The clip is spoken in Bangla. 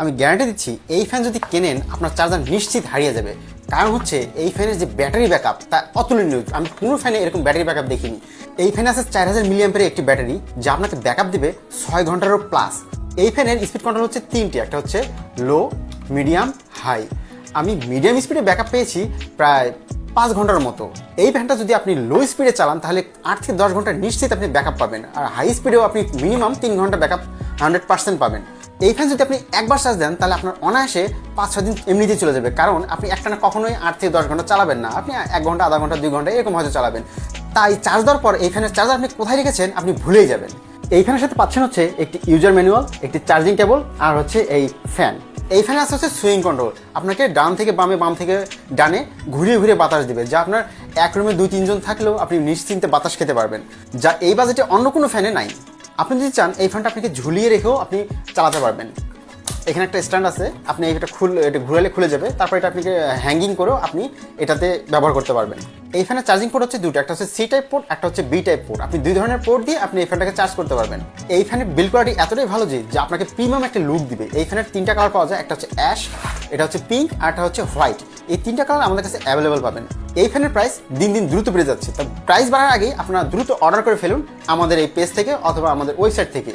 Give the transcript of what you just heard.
আমি গ্যারান্টি দিচ্ছি, এই ফ্যান যদি কেনেন, আপনার চার্জার নিশ্চিত হারিয়ে যাবে। কারণ হচ্ছে, এই ফ্যানের যে ব্যাটারি ব্যাকআপ তা অতুলনীয়। আমি কোনো ফ্যানে এরকম ব্যাটারি ব্যাকআপ দেখিনি। এই ফ্যানে আছে চার হাজার মিলিয়াম্পের একটি ব্যাটারি, যা আপনাকে ব্যাকআপ দিবে ছয় ঘন্টারও প্লাস এই ফ্যানের স্পিড কন্ট্রোল হচ্ছে তিনটি, একটা হচ্ছে লো মিডিয়াম হাই আমি মিডিয়াম স্পিডে ব্যাকআপ পেয়েছি প্রায় পাঁচ ঘণ্টার মতো। এই ফ্যানটা যদি আপনি লো স্পিডে চালান, তাহলে আট থেকে দশ ঘণ্টা নিশ্চিত আপনি ব্যাকআপ পাবেন। আর হাই স্পিডেও আপনি মিনিমাম তিন ঘণ্টা ব্যাকআপ হান্ড্রেড পার্সেন্ট পাবেন। এই ফ্যান যদি আপনি একবার চার্জ দেন, তাহলে আপনার অনায়াসে পাঁচ, ছয় দিন এমনিতেই চলে যাবে। কারণ আপনি একটানা কখনোই আট থেকে দশ ঘণ্টা চালাবেন না। আপনি এক ঘণ্টা, আধা ঘণ্টা, দুই ঘণ্টা এরকম হয়তো চালাবেন। তাই চার্জ দেওয়ার পর এই ফ্যানের চার্জার আপনি কোথায় রেখেছেন, আপনি ভুলেই যাবেন। এই ফ্যানের সাথে পাচ্ছেন হচ্ছে একটি ইউজার ম্যানুয়াল একটি চার্জিং কেবল আর হচ্ছে এই ফ্যান এই ফ্যানে আছে হচ্ছে সুইং কন্ট্রোল আপনাকে ডান থেকে বামে, বাম থেকে ডানে ঘুরিয়ে ঘুরিয়ে বাতাস দিবে, যা আপনার এক রুমে দুই, তিনজন থাকলেও আপনি নিশ্চিন্তে বাতাস খেতে পারবেন। যা এই বাজেটে অন্য কোনো ফ্যানে নাই। আপনি যদি চান, এই ফ্যানটা আপনাকে ঝুলিয়ে রেখেও আপনি চালাতে পারবেন। এখানে একটা স্ট্যান্ড আছে, আপনি এটা খুল, এটা ঘুরালে খুলে যাবে, তারপর এটা আপনাকে হ্যাঙ্গিং করেও আপনি এটাতে ব্যবহার করতে পারবেন। এই ফ্যানের চার্জিং পোর্ট হচ্ছে দুটো একটা হচ্ছে সি টাইপ পোর্ট একটা হচ্ছে বি টাইপ পোর্ট আপনি দুই ধরনের পোর্ট দিয়ে আপনি এই ফ্যানটাকে চার্জ করতে পারবেন। এই ফ্যানের বিল কোয়ালিটি এতটাই ভালো যে যে আপনাকে প্রিমিয়াম একটা লুক দিবে। এই ফ্যানের তিনটা কালার পাওয়া যায়, একটা হচ্ছে অ্যাশ এটা হচ্ছে পিঙ্ক আর একটা হচ্ছে হোয়াইট এই তিনটা কালার আমাদের কাছে অ্যাভেলেবেল পাবেন। এই ফ্যানের প্রাইস দিন দিন দ্রুত বেড়ে যাচ্ছে। তো প্রাইস বাড়ার আগে আপনারা দ্রুত অর্ডার করে ফেলুন আমাদের এই পেজ থেকে অথবা আমাদের ওয়েবসাইট থেকে।